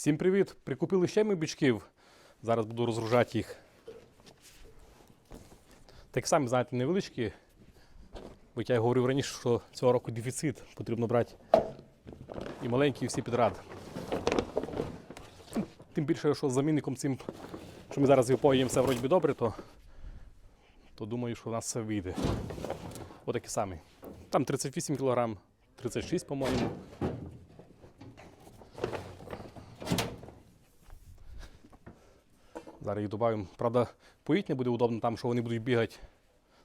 Всім привіт! Прикупили ще ми бичків. Зараз буду розгружати їх. Так самі, знаєте, невеличкі. Бо я говорив раніше, що цього року дефіцит. Потрібно брати і маленькі, і всі підряд. Тим більше, що з замінником цим, що ми зараз випоїмо все вроді добре, то, то думаю, що в нас все вийде. Отакі самі. Там 38 кг, 36, по-моєму. Зараз їх додаємо. Правда, поїть не буде удобно там, що вони будуть бігати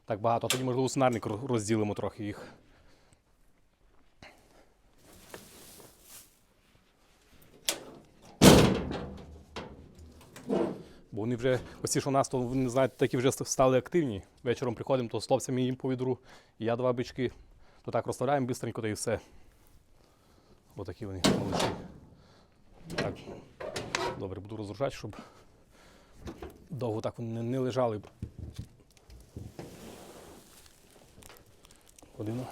так багато, а тоді, можливо, свинарник роз- розділимо трохи їх. Бо вони вже, оці, що у нас, то вони, знаєте, такі вже стали активні. Вечором приходимо, то з хлопцями їм по відру, і я два бички, то так розставляємо бистренько, та і все. Отакі вони молодці. Так, добре, буду розгружати, щоб довго так вони не- лежали. б. Годину.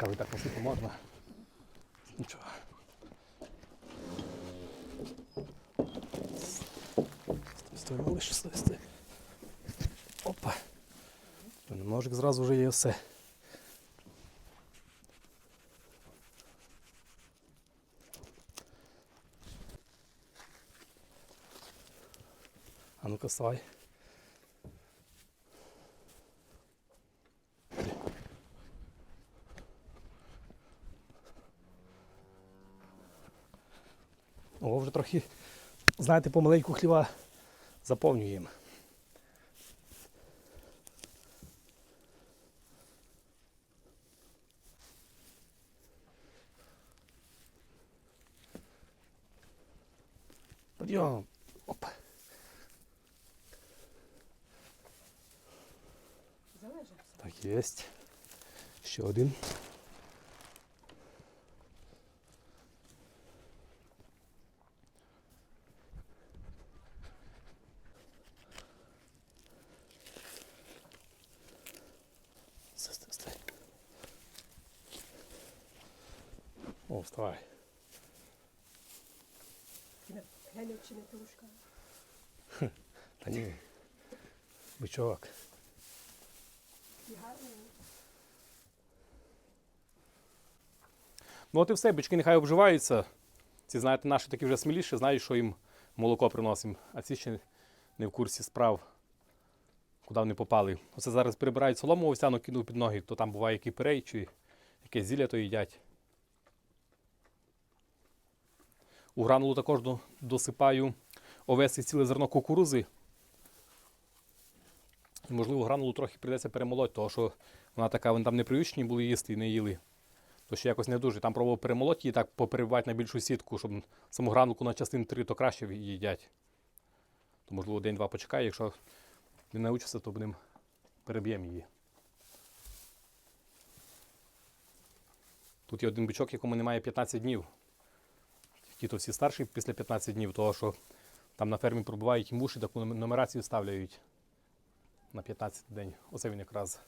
Коли так носити можна. Нічого. Стой, малиш, стой, стой. Опа. Ножик зразу вже є все. Ну-ка, вставай. О, вже трохи, знаєте, помаленьку хліва заповнюємо. Есть. Ще один. О, вставай. Глянь, чи не тушка. Та ні. Бичок. Ну от і все, бички нехай обживаються. Ці, знаєте, наші такі вже сміліші, знають, що їм молоко приносимо, а ці ще не в курсі справ, куди вони попали. Оце зараз прибирають солому овсяну, кинув під ноги, то там буває який перей чи якесь зілля то їдять. У гранулу також досипаю овес і ціле зерно кукурузи. І, можливо, гранулу трохи прийдеться перемолоть, тому що вона така, вони там не привичні були їсти і не їли то ще якось не дуже. Там пробував перемолоти її так поперебивати на більшу сітку, щоб саму гранулку на частин 3 то краще їдять. То, можливо, день-два почекає, якщо не навчиться, то будемо переб'ємо її. Тут є один бичок, якому немає 15 днів. Ті то всі старші після 15 днів, того що там на фермі пробувають їм уші, таку нум- нумерацію ставляють на 15 день. Оце він якраз.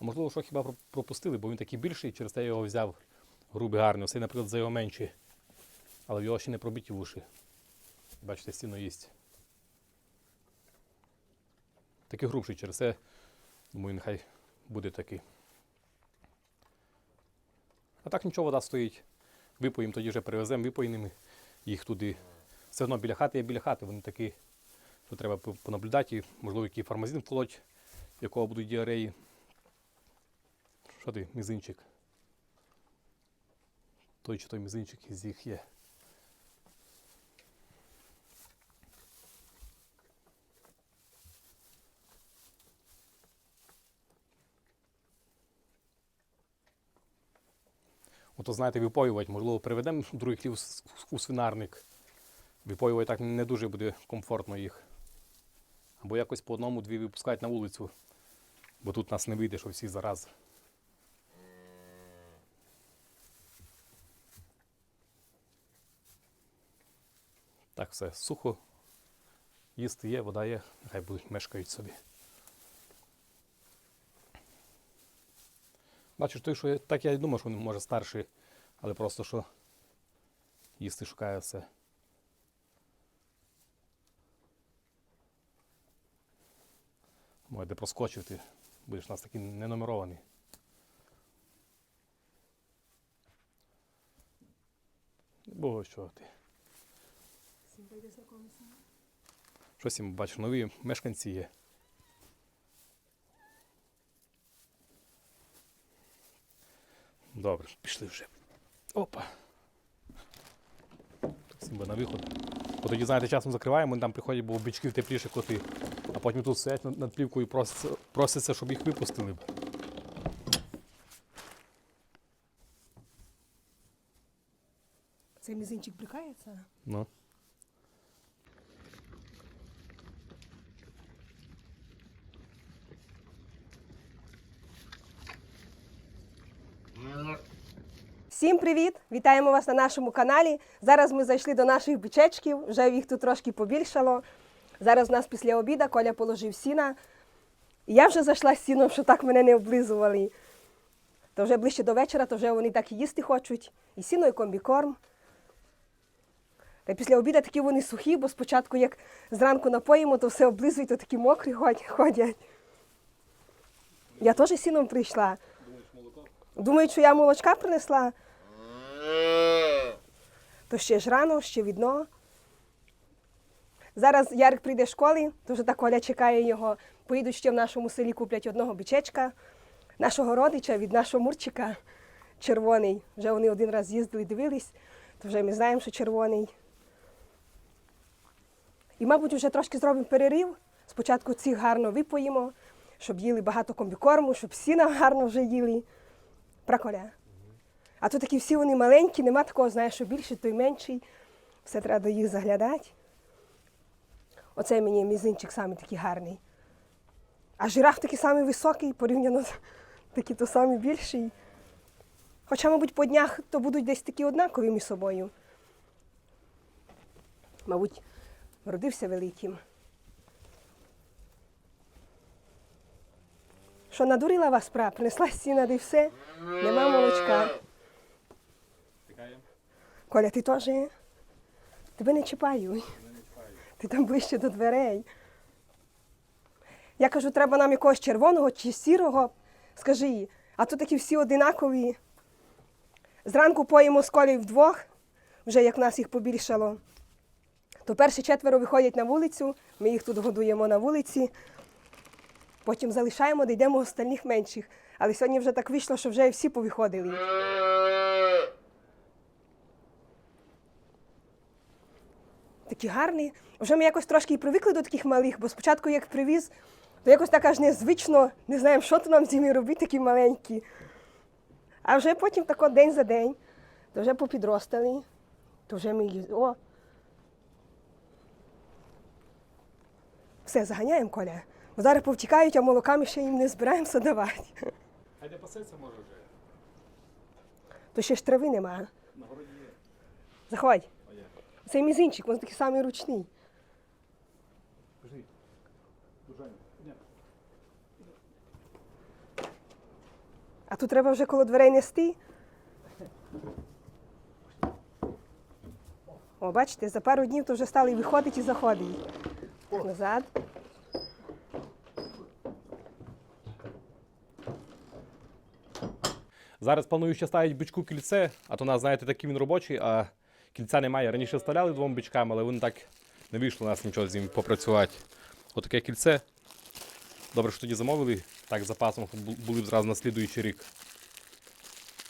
А можливо, що хіба пропустили, бо він такий більший, через те я його взяв грубий гарний. Оцей, наприклад, за його менші. Але в його ще не пробиті вуші. Бачите, стіно їсть. Такий грубший через це. Думаю, нехай буде такий. А так нічого, вода стоїть. Випоїм, тоді вже перевеземо випоїними їх туди. Все одно біля хати є біля хати, вони такі, що треба понаблюдати, можливо, який фармазин вколоть, якого будуть діареї. Що ти, мізинчик? Той чи той мізинчик із їх є. Ото, знаєте, випоювати, можливо, приведемо другий хлів у свинарник. Випоювати так не дуже буде комфортно їх. Або якось по одному-дві випускати на вулицю, бо тут нас не вийде, що всі зараз. Так, все, сухо. Їсти є, вода є, хай будуть мешкають собі. Бачиш, той, що так я й думав, що він може старший, але просто що їсти шукає все. Може, де проскочити. Будеш у нас такий ненумерований. Бо що ти? Щось їм бачу, нові мешканці є. Добре, пішли вже. Опа. Так, на виход. Бо тоді, знаєте, часом закриваємо, там приходять, бо бичків тепліше коти. А потім тут стоять над, над плівкою і просяться, просяться, щоб їх випустили. б. Цей мізинчик брикається. Ну. Всім привіт! Вітаємо вас на нашому каналі. Зараз ми зайшли до наших бичечків, вже їх тут трошки побільшало. Зараз у нас після обіду Коля положив сіна. І я вже зайшла з сіном, що так мене не облизували. То вже ближче до вечора, то вже вони так і їсти хочуть. І сіно, і комбікорм. Та після обіду такі вони сухі, бо спочатку, як зранку напоїмо, то все облизують, то такі мокрі ходять-. Я теж сіном прийшла. Думають, що я молочка принесла. То ще ж рано, ще відно. Зараз Ярик прийде з школи, то вже так Оля чекає його. Поїдуть ще в нашому селі куплять одного бичечка, нашого родича від нашого мурчика червоний. Вже вони один раз їздили, дивились, то вже ми знаємо, що червоний. І, мабуть, вже трошки зробимо перерив. Спочатку цих гарно випоїмо, щоб їли багато комбікорму, щоб сіна гарно вже їли. Праколя. А тут такі всі вони маленькі, нема такого, знаєш, що більший, той менший. Все треба до їх заглядати. Оцей мені мізинчик самий такий гарний. А жираф такий самий високий, порівняно з такий то самий більший. Хоча, мабуть, по днях то будуть десь такі однакові між собою. Мабуть, родився великим. Що надурила вас пра, принесла сіна, де все, нема молочка. Коля, ти теж? Тебе не чіпаю. Ти там ближче до дверей. Я кажу, треба нам якогось червоного чи сірого. Скажи їй, а то такі всі одинакові. Зранку поїмо з колею вдвох, вже як нас їх побільшало. То перші четверо виходять на вулицю, ми їх тут годуємо на вулиці. Потім залишаємо, де йдемо остальних менших. Але сьогодні вже так вийшло, що вже всі повиходили. Такі гарні. Вже ми якось трошки і привикли до таких малих, бо спочатку як привіз, то якось так аж незвично, не знаємо, що то нам з ними робити, такі маленькі. А вже потім тако день за день, то вже попідростали, то вже ми їх. О! Все, заганяємо коля. Бо зараз повтікають, а молока ми ще їм не збираємося давати. Хай де пасеться може вже. То ще ж трави нема. На городі є. Заходь. Цей мізинчик, він такий самий ручний. А тут треба вже коло дверей нести. О, бачите, за пару днів то вже стали виходити і заходити. Назад. Зараз планую ще ставити бичку кільце, а то у нас, знаєте, такий він робочий, а кільця немає. Раніше вставляли двом бичкам, але вони так не вийшло у нас нічого з ним попрацювати. Отаке кільце. Добре, що тоді замовили, так запасом, були б зразу на слідуючий рік.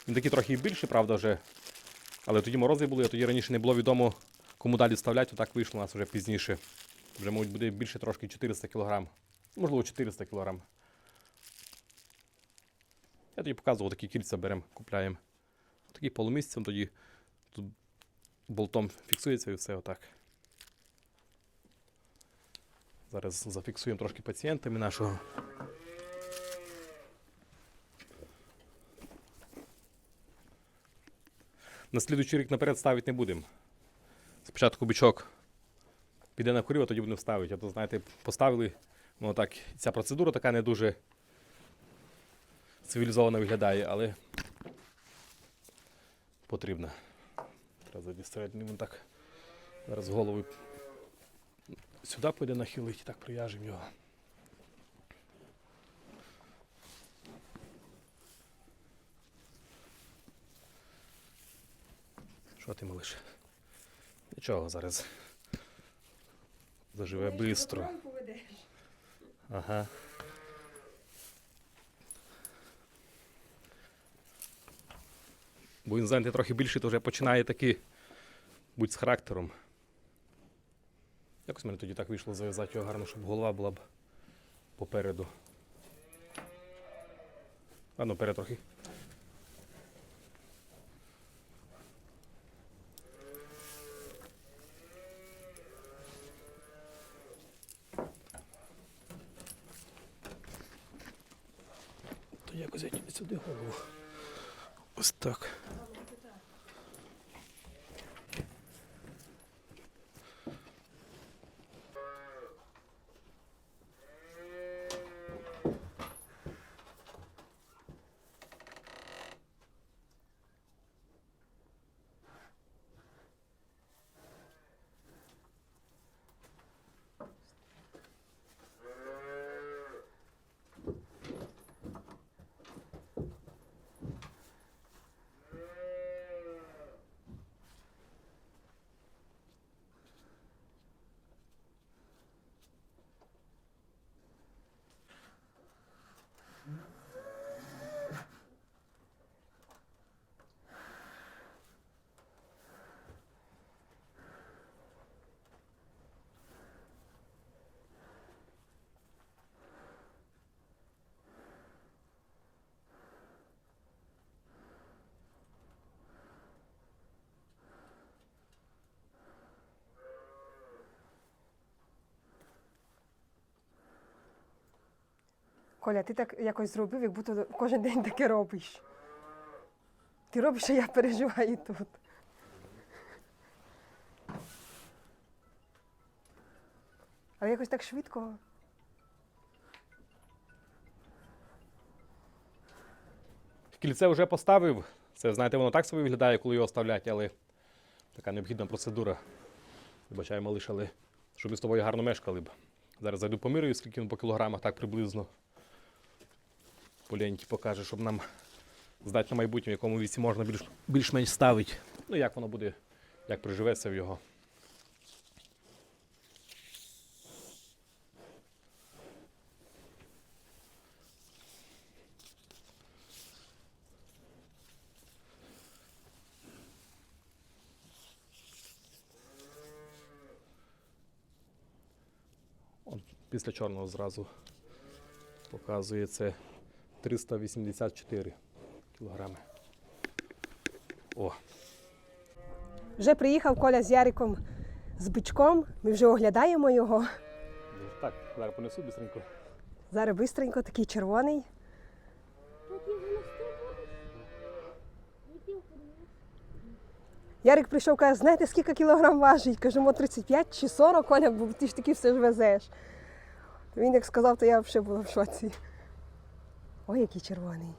Він такий трохи і більший, правда, вже. Але тоді морози були, а тоді раніше не було відомо, кому далі вставляти, отак вийшло у нас вже пізніше. Вже, мабуть, буде більше трошки 400 кг. Можливо, 400 кг. Я тоді показував, такі кільця беремо, купляємо. Такі полумісяцем тоді тут болтом фіксується і все отак. Зараз зафіксуємо трошки пацієнтами нашого. На слідуючий рік наперед ставити не будемо. Спочатку бичок піде на курів, а тоді будемо ставити. А то, знаєте, поставили, ну так, ця процедура така не дуже цивілізовано виглядає, але потрібна. Треба Треба він так зараз голову сюди піде нахилить і так прив'яжемо його. Що ти малиш? Нічого зараз. Заживе швидко. Ага. Бо він зайнятий трохи більший, то вже починає таки бути з характером. Якось мене тоді так вийшло зав'язати його гарно, щоб голова була б попереду. А ну, перед трохи. То якось я сюди голову. Ось так. Коля, ти так якось зробив, як будто кожен день таке робиш. Ти робиш, а я переживаю тут. Але якось так швидко. Кільце вже поставив. Це, знаєте, воно так собі виглядає, коли його оставлять, але така необхідна процедура. Вибачай, малиш, але щоб ми з тобою гарно мешкали б. Зараз зайду поміряю, скільки він по кілограмах, так приблизно. Поленьки покаже, щоб нам здати на майбутнє, в якому віці можна більш, більш-менш ставити. Ну, як воно буде, як приживеться в його. Після чорного зразу показує це 384 кілограми. О, Вже приїхав Коля з Яриком з бичком. Ми вже оглядаємо його. так, зараз понесу быстренько. Зараз бистренько, такий червоний. Ярик прийшов, каже, знаєте, скільки кілограм важить? Кажемо, 35 чи 40, Коля, бо ти ж таки все ж везеш. Він як сказав, то я взагалі була в шоці. Ой, який червоний.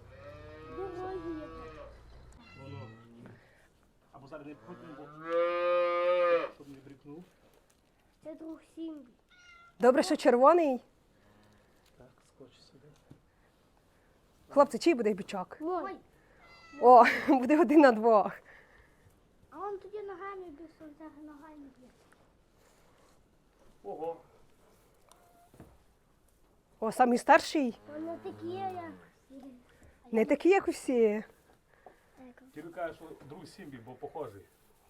Або зараз не щоб не брікнув. Це друг Сімбі. Добре, що червоний. Так, скотч сюди. Хлопці, чий буде бичок? Ой. О, буде один на двох. А он тоді ногами б'є, ногами б'є. Ого. О, самий старший. Вони такі, як всі. Не такий, як усі. Ти кажеш, що друг Сімбі, бо похожий.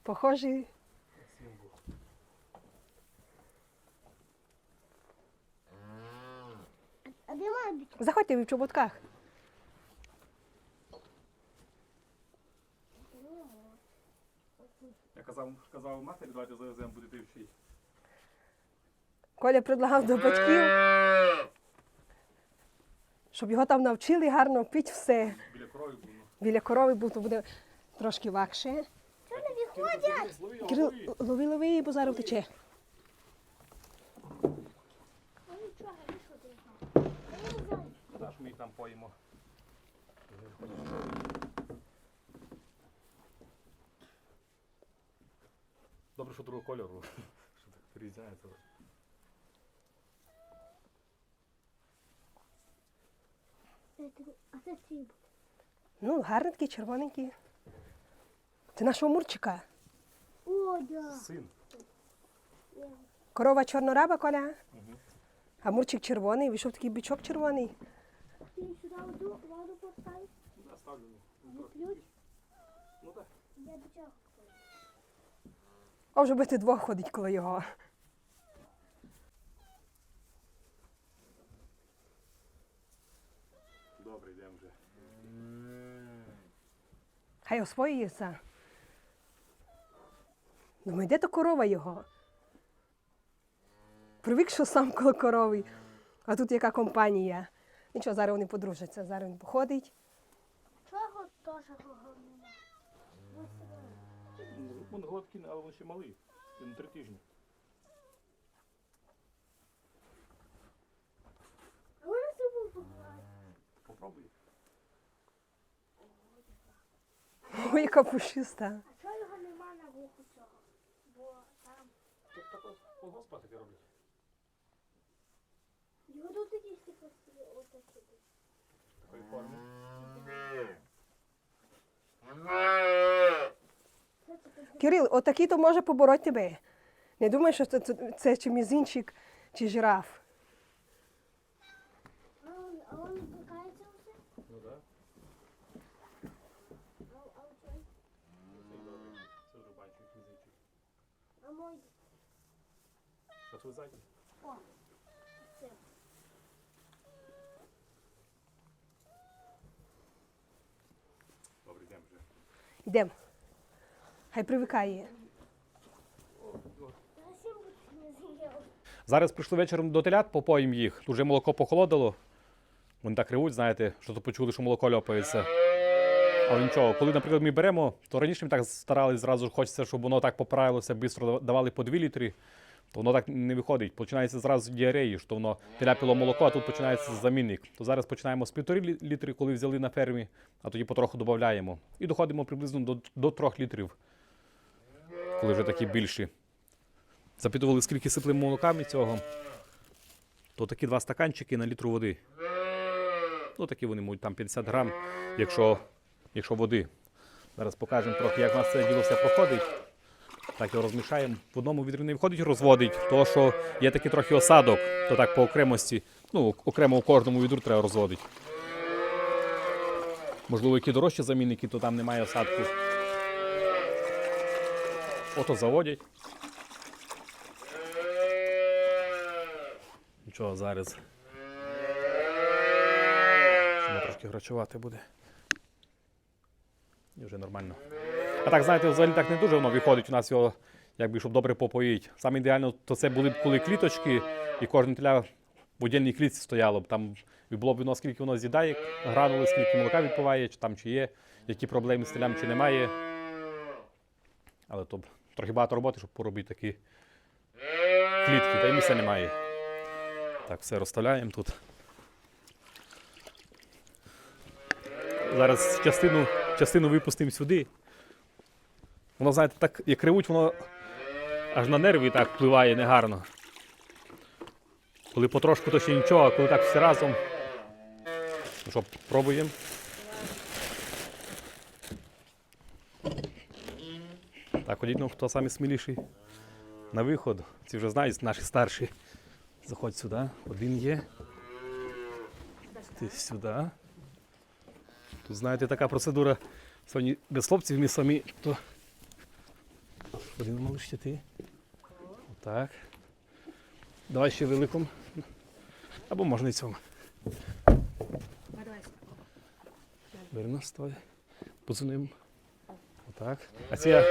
Похожий. Сімбу. А де має? Заходьте ви в чоботках. Я казав, казав матері, давайте завеземо, будете вчити. Коля предлагав до батьків, щоб його там навчили гарно пити все. Біля крові було. Біля корови, бо то буде трошки легше. Що не виходять? Злови Кирил, лови. лови, бо зараз втече. Даш ми їх там поїмо. Добре, що другого кольору. Що переїжджається. Це ти- А. Ну, гарний такий, червоненький. Це нашого мурчика. О, да. Син. Корова чорнораба, Коля. А мурчик червоний, вийшов такий бичок червоний. Ти сюди воду, воду поставив, Да, ставлю. а ключ. Ну так. Я чого? А вже бити двох ходить коло його. Добре, йдемо вже. Хай освоюється. Думаю, де то корова його? Привик, що сам коло корови. А тут яка компанія. Нічого, зараз вони подружаться, зараз він походить. Чого теж? Він гладкий, але він ще малий. Він три тижні. Попробуй. Ой, яка пушиста. А чого його нема на вуху цього? Бо там Тут також колгоспа таке роблять. його тут якісь типу отакі. Такої форми. Кирил, отакий то може побороть тебе. Не думай, що це, це, це чи мізинчик, чи жираф. А он, а он викликається усе? Ну так. А, а оцей? Це вже бачу, як мізинчик. А мой? А? О, це. Добре, йдемо вже. Йдемо. Хай привикає. Зараз прийшли вечором до телят, попоїм їх. Тут вже молоко похолодило. Вони так ревуть, знаєте, що то почули, що молоко льопається. Але нічого, коли, наприклад, ми беремо, то раніше ми так старались зразу хочеться, щоб воно так поправилося, швидко давали по 2 літри, то воно так не виходить. Починається зразу діареї, що воно теляпіло молоко, а тут починається замінник. То зараз починаємо з 1,5 лі- літри, коли взяли на фермі, а тоді потроху додаємо. І доходимо приблизно до, до 3 літрів, коли вже такі більші. Запитували, скільки сиплемо молоками цього. То такі два стаканчики на літру води. Ну, такі вони можуть там 50 грам, якщо, якщо води. Зараз покажемо трохи, як у нас це діло все проходить. Так його розмішаємо. В одному відрі не виходить, розводить, тому що є такий трохи осадок, то так по окремості, ну, окремо у кожному відру треба розводити. Можливо, які дорожчі замінники, то там немає осадку. Ото заводять. Нічого, зараз. Трошки грачувати буде. І вже нормально. А так, знаєте, взагалі так не дуже воно виходить. У нас його, якби, щоб добре попоїть. Саме ідеально, то це були б коли кліточки, і кожен теля в отдільній клітці стояло б. Там було б воно, скільки воно з'їдає, гранули, скільки молока відпиває, чи там чи є, які проблеми з телям, чи немає. Але то трохи багато роботи, щоб поробити такі клітки, та й місця немає. Так, все розставляємо тут. Зараз частину, частину випустимо сюди. Воно, знаєте, так, як ревуть, воно аж на нерві так впливає негарно. Коли потрошку, то ще нічого, а коли так всі разом. Ну що, пробуємо. Так, ходіть, ну, хто самий сміліший на виход. Ці вже знають, наші старші. Заходь сюди. Один є. Ти сюди. Тут, знаєте, така процедура. Сьогодні без хлопців ми самі, то. Один малиш ти. Отак. Давай ще великому. Або можна і цьому. Нас, стой. Позвонимо. Отак. А це я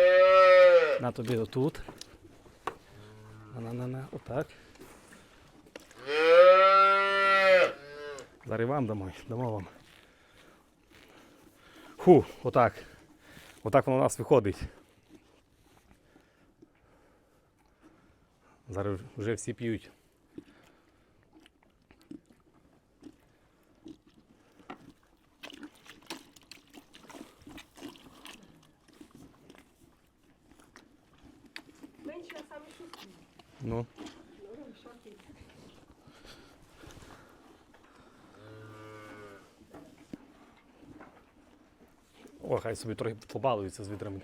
на тобі отут. На-на-на-на, отак. Зараз вам дамо, дамо вам. Фу, отак. Отак воно у нас виходить. Зараз вже всі п'ють. Ну. О, хай собі трохи побалується з відрами.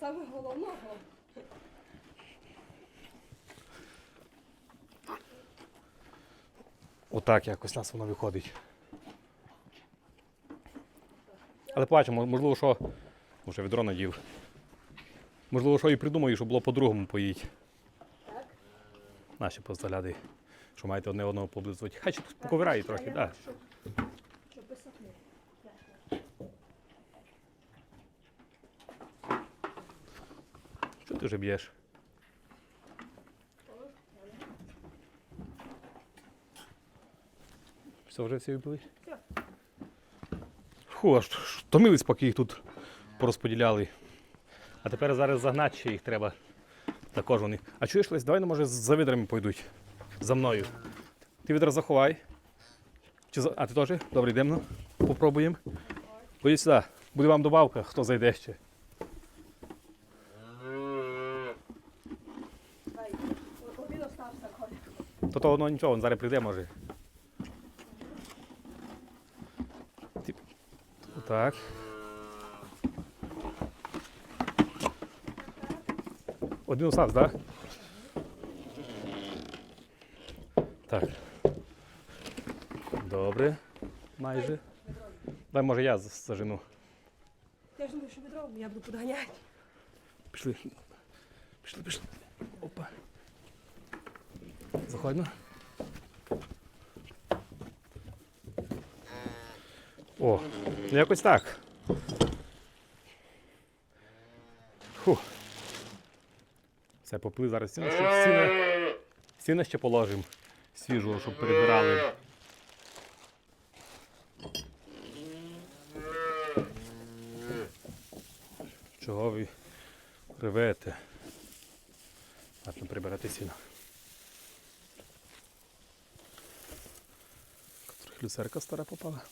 Саме, головного. Отак якось нас воно виходить. Але побачимо, можливо, що. Може відро надів. Можливо, що і придумаю, що було по-другому поїть. Так? Наші позагляди, що маєте одне одного поблизувати. Хай ще поковирає трохи, так. Да. Щоб, щоб висохне. Що ти вже б'єш? Все, вже всі випили? Все. Фу, аж втомились, поки їх тут порозподіляли. А тепер зараз загнати ще їх треба. Також вони. А чуєш, Лесь, давай, ну, може, за відрами пойдуть. За мною. Ти відра заховай. Чи за... А ти теж? Добре, йдемо. ну. Попробуємо. Ходіть сюди. Буде вам добавка, хто зайде ще. Дай, один остався, Коля. То ну, нічого, він зараз прийде, може. Так. Один остався, так? Так. Добре. Майже. Дай, може, я зажену. Я ж думаю, що відро, я буду подганяти. Пішли. Пішли, пішли. Опа. Заходимо. О, якось так. Фу. Все, попли зараз стіна, ще, стіна, стіна ще положимо. Свіжого, щоб перебирали. Чого ви ревете? Ладно, прибирати сіно. Люцерка стара попала.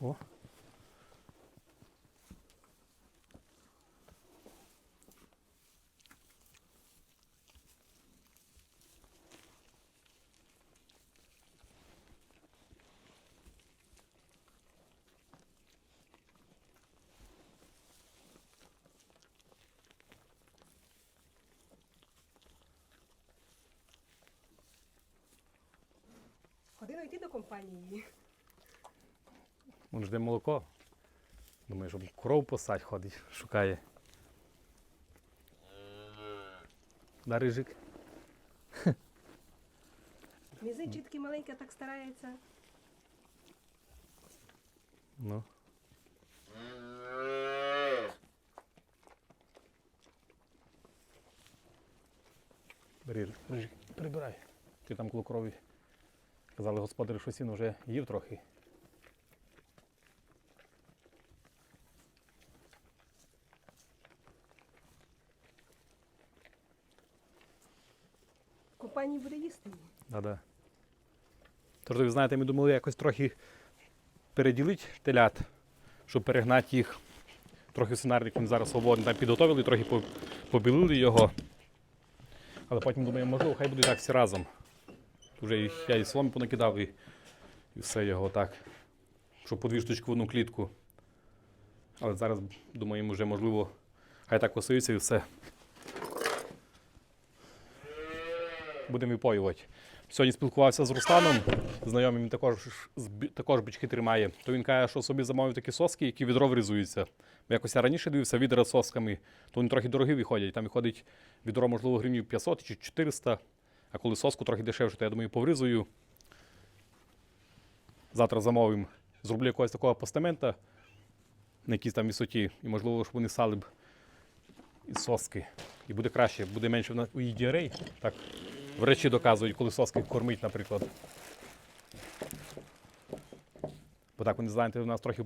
О. Годину йти до компанії. Він жде молоко. Думаю, щоб кров посадь ходить, шукає. Да, рижик? Мізинчик такий маленький так старається. Ну. Бери, рижик, прибирай. Ти там коло крові. Казали, господарі, що сіно вже їв трохи. Компанії буде їсти. її. Да-да. Тож, ви знаєте, ми думали якось трохи переділити телят, щоб перегнати їх. Трохи сценарник він зараз свободний. Там підготовили, трохи побілили його. Але потім думаємо, можливо, хай будуть так всі разом. Вже і- я і соломі понакидав, і, і все його так. Щоб по дві штучки в одну клітку. Але зараз думаємо, вже можливо, хай так осуються і все. Будемо випоювати. Сьогодні спілкувався з Русланом, знайомим він також, також бички тримає. То він каже, що собі замовив такі соски, які відро врізуються. Бо Якось я раніше дивився відра з сосками, то вони трохи дорогі виходять. Там виходить відро, можливо, гривнів 500 чи 400, а коли соску трохи дешевше, то я думаю, повризую. Завтра замовимо. Зроблю якогось такого постамента на якійсь там висоті, і можливо, щоб вони сали б із соски. І буде краще, буде менше у її діарей. Так, врачі доказують, коли соски кормить, наприклад. Бо так, вони знаєте, у нас трохи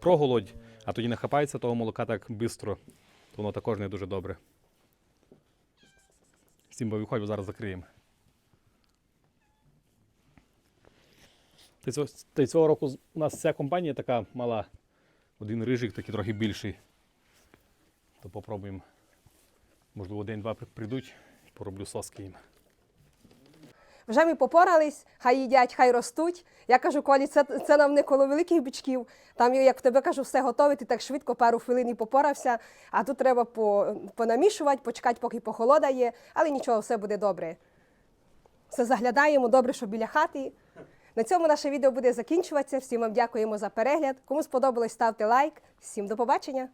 проголодь, а тоді не хапається того молока так швидко. то воно також не дуже добре. Всім бо виходь, зараз закриємо. Та й цього, та цього року у нас вся компанія така мала один рижик, такий трохи більший. То попробуємо. Можливо, день-два прийдуть і пороблю соски їм. Вже ми попорались, хай їдять, хай ростуть. Я кажу, Колі, це, це нам не коло великих бичків. Там, як в тебе кажу, все готове, ти так швидко пару хвилин і попорався. А тут треба по, понамішувати, почекати, поки похолодає, але нічого, все буде добре. Все заглядаємо, добре, що біля хати. На цьому наше відео буде закінчуватися. Всім вам дякуємо за перегляд. Кому сподобалось, ставте лайк. Всім до побачення!